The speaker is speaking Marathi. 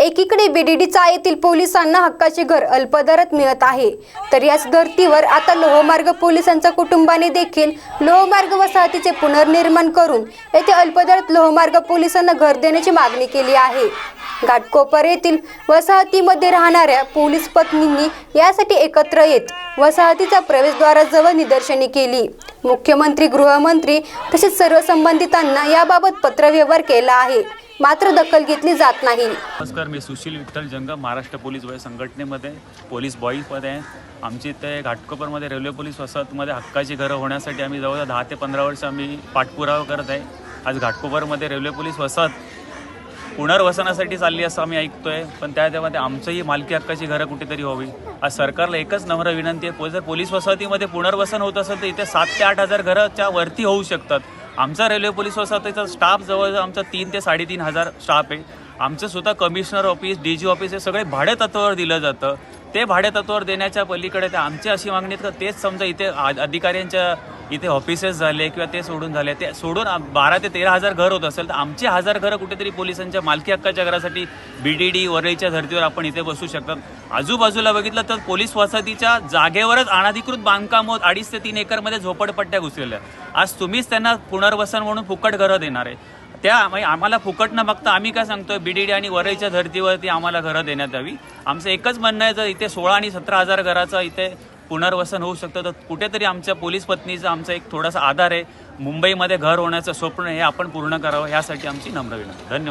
एकीकडे बीडीडी येथील पोलिसांना हक्काचे घर अल्पदरात मिळत आहे तर याच धर्तीवर आता लोहमार्ग पोलिसांच्या कुटुंबाने देखील लोहमार्ग वसाहतीचे पुनर्निर्माण करून येथे अल्पदरात लोहमार्ग पोलिसांना घर देण्याची मागणी केली आहे. घाटकोपर येथील वसाहतीमध्ये राहणाऱ्या पोलीस पत्नींनी यासाठी एकत्र येत वसाहतीचा प्रवेशद्वाराजवळ निदर्शने केली. मुख्यमंत्री गृहमंत्री तसेच सर्व संबंधितांना याबाबत पत्रव्यवहार केला आहे. मात्र दखल घेतली जात नाही. नमस्कार मी सुशील विठ्ठल जंगम महाराष्ट्र पोलीस बॉय संघटनेमध्ये पोलीस बॉईजमध्ये. आहे आमची इथे घाटकोपरमध्ये रेल्वे पोलीस वसाहतमध्ये हक्काची घरं होण्यासाठी आम्ही जवळजवळ दहा ते पंधरा वर्ष आम्ही पाठपुरावा करत आहे. आज घाटकोपरमध्ये रेल्वे पोलीस वसाहत पुनर्वसनासाठी चालली असं आम्ही ऐकतोय पण त्या त्यामध्ये आमचंही मालकी हक्काची घरं कुठेतरी व्हावी. आज सरकारला एकच नम्र विनंती आहे पो- जर पोलीस वसाहतीमध्ये पुनर्वसन होत असेल तर इथे सात ते आठ हजार घराच्या वरती होऊ शकतात. आमचा रेल्वे पोलीस वसाहतीचा स्टाफ जवळ आमचा तीन ते साडेतीन हजार स्टाफ आहे. आमचं सुद्धा commissioner office D G office हे सगळे भाडेतत्वावर दिलं जातं. ते भाडेतत्वावर देण्याच्या पलीकडे ते आमची अशी मागणी आहेत का तेच समजा इथे अधिकाऱ्यांच्या इथे ऑफिसेस झाले किंवा ते सोडून झाले ते सोडून बारा ते तेरा हजार घर होत असेल तर आमचे हजार घरं कुठेतरी पोलिसांच्या मालकी हक्काच्या घरासाठी बी डी डी वरळीच्या धर्तीवर आपण इथे बसू शकतात. आजूबाजूला बघितलं तर पोलीस वसाहतीच्या जागेवरच अनाधिकृत बांधकाम होत अडीच ते तीन एकरमध्ये झोपडपट्ट्या घुसलेल्या. आज तुम्हीच त्यांना पुनर्वसन म्हणून फुकट घरं देणार आहे. त्या म्हणजे आम्हाला फुकट न बघता आम्ही काय सांगतोय बीडीडी आणि वरईच्या धर्तीवरती आम्हाला घरं देण्यात यावी. आमचं एकच म्हणणं आहे जर इथे सोळा आणि सतरा हजार घराचं इथे पुनर्वसन होऊ शकतं. तर कुठेतरी आमच्या पोलीस पत्नीचा आमचा एक थोडासा आधार आहे. मुंबईमध्ये घर होण्याचं स्वप्न हे आपण पूर्ण करावं यासाठी आमची नम्र विनंती. धन्यवाद.